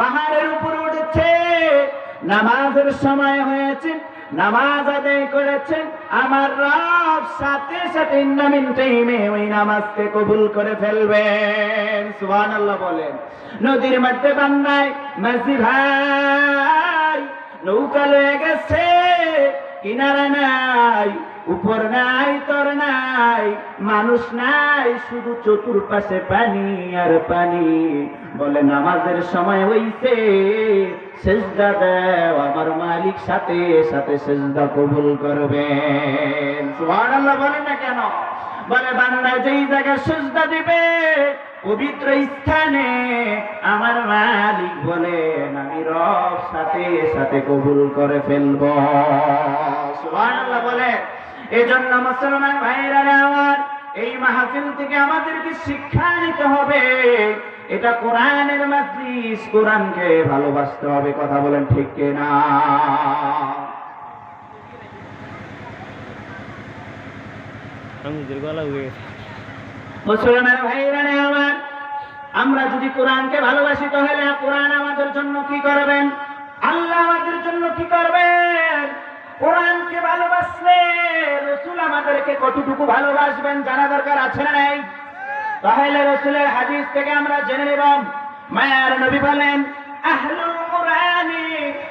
পাহাড়ের উপর উঠেছে। নামাজের সময় হয়েছে, নামাজ আদায় করেছেন আমার রব সাথে সাথে ইন্নামিন টাইমে ওই নামাজকে কবুল করে ফেলবেন। সুবহানাল্লাহ বলেন। নদীর মধ্যে বান্দায়, মাঝি ভাই, নৌকা লয়ে গেছে, কিনারা নাই। উপর নাই, তর নাই, মানুষ নাই, শুধু চতুর্পাশে পানি আর পানি। বলে, নামাজের সময় হইছে, সেজদা দেও, আমার মালিক সাথে সাথে সেজদা কবুল করবেন সুবহানাল্লাহ বলেন না কেন? বলে, বান্দা যেই জায়গায় সেজদা দিবে, পবিত্র স্থানে আমার মালিক বলেন আমি রব সাথে সাথে কবুল করে ফেলব। সুবহানাল্লাহ বলে এজন্য মুসলমান ভাইরা আমার এই মাহফিল থেকে আমাদেরকে শিক্ষা নিতে হবে। এটা কোরআনের মাজলিস কোরআনকে ভালোবাসতে হবে কথা বলেন ঠিক কিনা? মুসলমান ভাইরা আমার আমরা যদি কোরআনকে ভালোবাসি তাহলে কোরআন আমাদের জন্য কি করবেন? আল্লাহ আমাদের জন্য কি করবেন কোরআনকে ভালোবাসলে রসুল আমাদেরকে কতটুকু ভালোবাসবেন জানা দরকার আছে না নাই? তাহলে রসুলের হাদিস থেকে আমরা জেনে নেব। মায়ার নবী বলেন আহলুল কোরআনি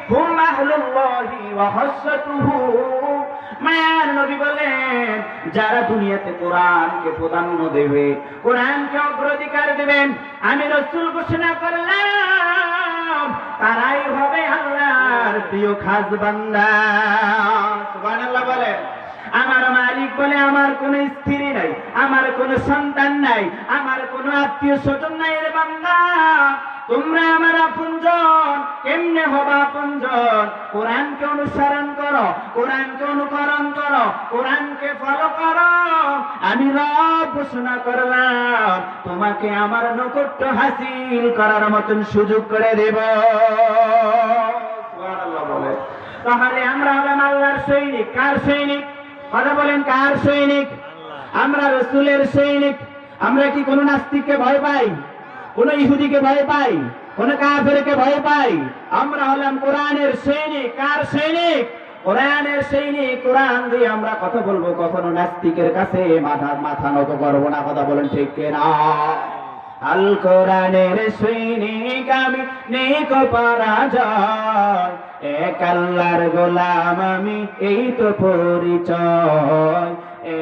হুম আহলুল্লাহি ওয়া হাসসাতুহু মায়ার নবী বলেন, যারা দুনিয়াতে কোরআনকে প্রাধান্য দেবে, কোরআনকে অগ্রাধিকার দেবেন, আমি রসুল ঘোষণা করলাম তারাই হবে আল্লাহর প্রিয় খাস বান্দা। সুবহানাল্লাহ বলেন, আমার মালিক বলে আমার কোনো স্ত্রী নাই, আমার কোনো সন্তান নাই, আমার কোনো আত্মীয় স্বজন নাই রে বান্দা। তোমরা আমার আপনজন, কেমনে হবা আপনজন? কোরআনকে অনুসরণ করো, কোরআনকে অনুকরণ করো, কোরআনকে ফলো করো। আমি রব ঘোষণা করলাম, তোমাকে আমার নৈকট্য হাসিল করার মতন সুযোগ করে দেব। তাহলে আমরা হলাম আল্লাহর সৈনিক। কার সৈনিক? কথা বলেন, কার সৈনিক? আমরা রসুলের সৈনিক। আমরা কি কোনো নাস্তিককে ভয় পাই? কোন ইহুদিকে ভয় পাই, কোন কাফেরকে ভয় পাই। আমরা হলাম কোরআনের সৈনিক। কার সৈনিক? কোরআনের সৈনিক। কোরআন দিয়ে আমরা কথা বলব, কখনো নাস্তিকের কাছে মাথা মাথা নত করব না, কথা বলেন ঠিক না আল কোরআনের সৈনিক আমি, নেক পরাজয়। এক আল্লাহর গোলাম আমি, এই তো পরিচয়।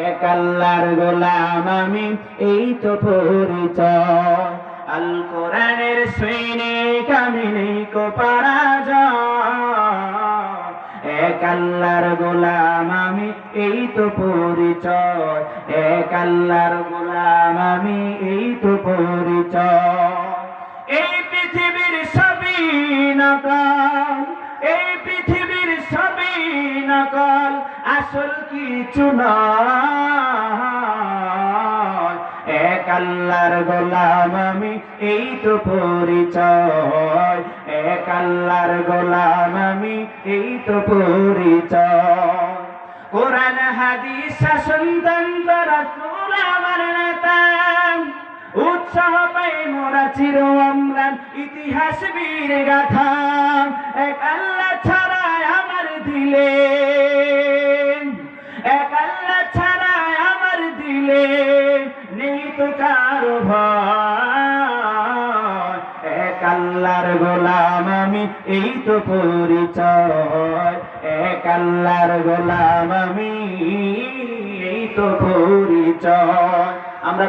এক আল্লাহর গোলাম আমি, এই তো পরিচয়। আল কোরআনের সৈনিক আমি নেক পরাজয়। এক আল্লাহর গোলাম আমি, এই তো পরিচয়। এক আল্লাহর গোলাম আমি, এই তো পরিচয়। এই পৃথিবীর সবই নকল এই পৃথিবীর সবই নকল আসল কিছু নয় এক আল্লাহর গোলাম আমি, এই তো পরিচয়। এক আল্লাহর গোলাম আমি, এই তো পরিচয়। কোরআন, হাদিস শাসন তন্ত্র রাসূল আমার উৎসাহ পাই মোরা চির অম্লান ইতিহাস বীর গাথা। এক আল্লাহ নেই তো কারও ভয় গোলাম আমি, এই তো পরিচয়। এক আল্লাহর গোলাম আমি, এই তো পরিচয়। আমরা